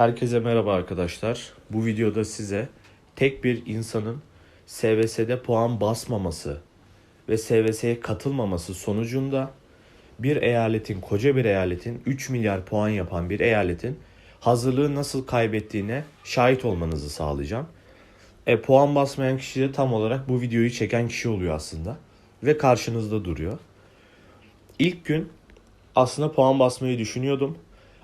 Herkese merhaba arkadaşlar. Bu videoda size tek bir insanın SVS'de puan basmaması ve SVS'ye katılmaması sonucunda bir eyaletin, koca bir eyaletin 3 milyar puan yapan bir eyaletin hazırlığı nasıl kaybettiğine şahit olmanızı sağlayacağım. E, puan basmayan kişi de tam olarak bu videoyu çeken kişi oluyor aslında. Ve karşınızda duruyor. İlk gün aslında puan basmayı düşünüyordum.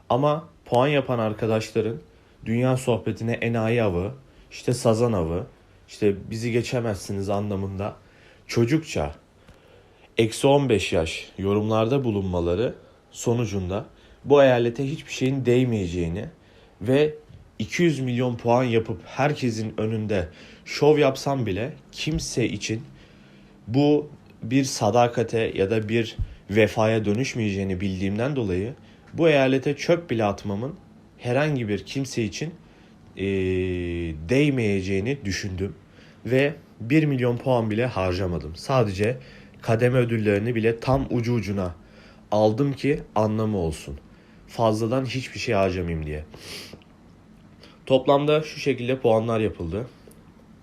Ama puan yapan arkadaşların dünya sohbetine enayi avı, işte sazan avı, işte bizi geçemezsiniz anlamında çocukça eksi 15 yaş yorumlarda bulunmaları sonucunda bu eyalete hiçbir şeyin değmeyeceğini ve 200 milyon puan yapıp herkesin önünde şov yapsam bile kimse için bu bir sadakate ya da bir vefaya dönüşmeyeceğini bildiğimden dolayı bu eyalete çöp bile atmamın herhangi bir kimse için eee, değmeyeceğini düşündüm. Ve 1 milyon puan bile harcamadım. Sadece kademe ödüllerini bile tam ucu ucuna aldım ki anlamı olsun. Fazladan hiçbir şey harcamayayım diye. Toplamda şu şekilde puanlar yapıldı.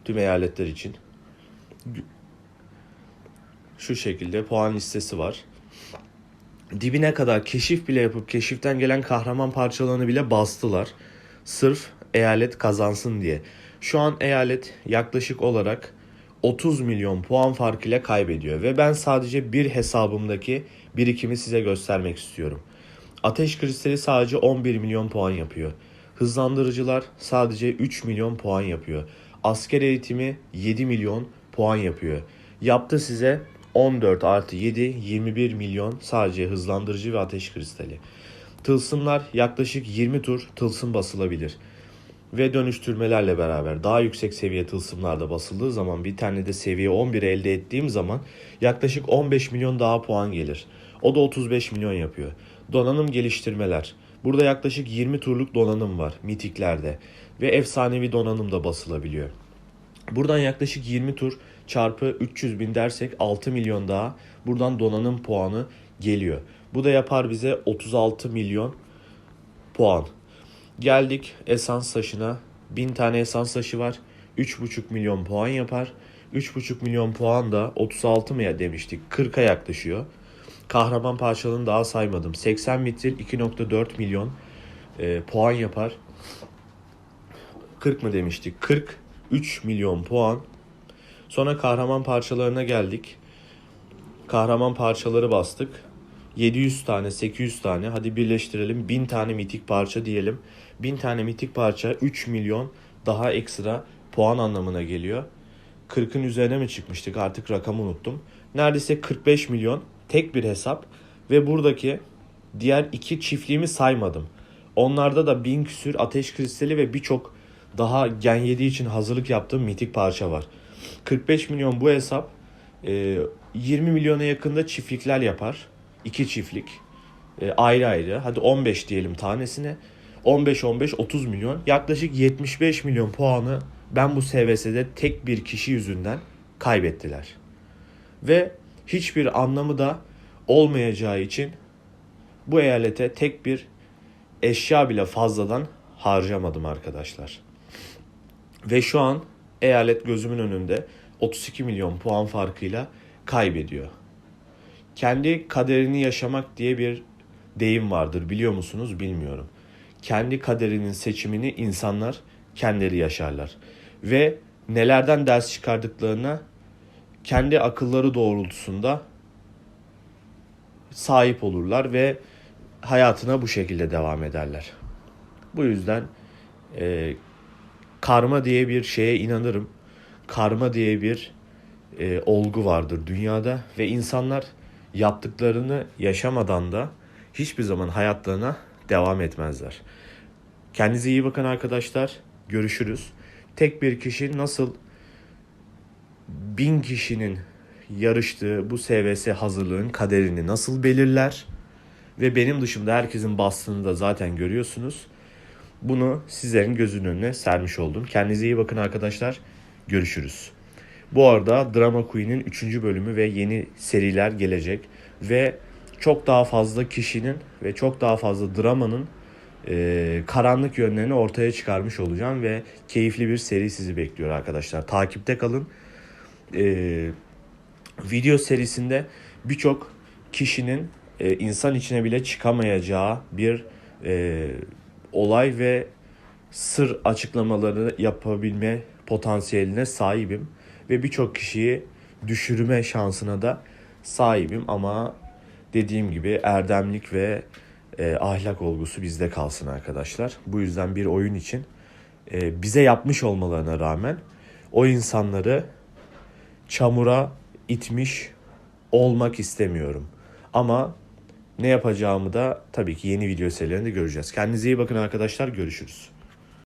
Tüm eyaletler için. Şu şekilde puan listesi var dibine kadar keşif bile yapıp keşiften gelen kahraman parçalarını bile bastılar. Sırf eyalet kazansın diye. Şu an eyalet yaklaşık olarak 30 milyon puan farkıyla kaybediyor ve ben sadece bir hesabımdaki birikimi size göstermek istiyorum. Ateş kristali sadece 11 milyon puan yapıyor. Hızlandırıcılar sadece 3 milyon puan yapıyor. Asker eğitimi 7 milyon puan yapıyor. Yaptı size 14 artı 7 21 milyon sadece hızlandırıcı ve ateş kristali. Tılsımlar yaklaşık 20 tur tılsım basılabilir. Ve dönüştürmelerle beraber daha yüksek seviye tılsımlarda basıldığı zaman bir tane de seviye 11 elde ettiğim zaman yaklaşık 15 milyon daha puan gelir. O da 35 milyon yapıyor. Donanım geliştirmeler. Burada yaklaşık 20 turluk donanım var mitiklerde ve efsanevi donanım da basılabiliyor. Buradan yaklaşık 20 tur çarpı 300 bin dersek 6 milyon daha buradan donanım puanı geliyor. Bu da yapar bize 36 milyon puan. Geldik esans taşına. 1000 tane esans taşı var. 3,5 milyon puan yapar. 3,5 milyon puan da 36 mı ya demiştik 40'a yaklaşıyor. Kahraman parçalarını daha saymadım. 80 mitril 2.4 milyon e, puan yapar. 40 mı demiştik? 43 milyon puan. Sonra kahraman parçalarına geldik. Kahraman parçaları bastık. 700 tane, 800 tane. Hadi birleştirelim. 1000 tane mitik parça diyelim. 1000 tane mitik parça 3 milyon daha ekstra puan anlamına geliyor. 40'ın üzerine mi çıkmıştık artık rakamı unuttum. Neredeyse 45 milyon tek bir hesap ve buradaki diğer iki çiftliğimi saymadım. Onlarda da bin küsür ateş kristali ve birçok daha gen 7 için hazırlık yaptığım mitik parça var. 45 milyon bu hesap e, 20 milyona yakında çiftlikler yapar. İki çiftlik e, ayrı ayrı. Hadi 15 diyelim tanesine. 15-15 30 milyon. Yaklaşık 75 milyon puanı ben bu SVS'de tek bir kişi yüzünden kaybettiler. Ve hiçbir anlamı da olmayacağı için bu eyalete tek bir eşya bile fazladan harcamadım arkadaşlar. Ve şu an eyalet gözümün önünde 32 milyon puan farkıyla kaybediyor. Kendi kaderini yaşamak diye bir deyim vardır biliyor musunuz bilmiyorum. Kendi kaderinin seçimini insanlar kendileri yaşarlar. Ve nelerden ders çıkardıklarına kendi akılları doğrultusunda sahip olurlar ve hayatına bu şekilde devam ederler. Bu yüzden e, karma diye bir şeye inanırım. Karma diye bir e, olgu vardır dünyada ve insanlar yaptıklarını yaşamadan da hiçbir zaman hayatlarına devam etmezler. Kendinize iyi bakın arkadaşlar. Görüşürüz. Tek bir kişi nasıl bin kişinin yarıştığı bu SVS hazırlığın kaderini nasıl belirler ve benim dışımda herkesin bastığını da zaten görüyorsunuz. Bunu sizlerin gözünün önüne sermiş oldum. Kendinize iyi bakın arkadaşlar. Görüşürüz. Bu arada Drama Queen'in 3. bölümü ve yeni seriler gelecek. Ve çok daha fazla kişinin ve çok daha fazla dramanın e, karanlık yönlerini ortaya çıkarmış olacağım ve keyifli bir seri sizi bekliyor arkadaşlar. Takipte kalın. E, video serisinde birçok kişinin e, insan içine bile çıkamayacağı bir e, olay ve sır açıklamaları yapabilme potansiyeline sahibim ve birçok kişiyi düşürme şansına da sahibim ama dediğim gibi erdemlik ve e, ahlak olgusu bizde kalsın arkadaşlar. Bu yüzden bir oyun için e, bize yapmış olmalarına rağmen o insanları çamura itmiş olmak istemiyorum. Ama ne yapacağımı da tabii ki yeni video serilerinde göreceğiz. Kendinize iyi bakın arkadaşlar. Görüşürüz.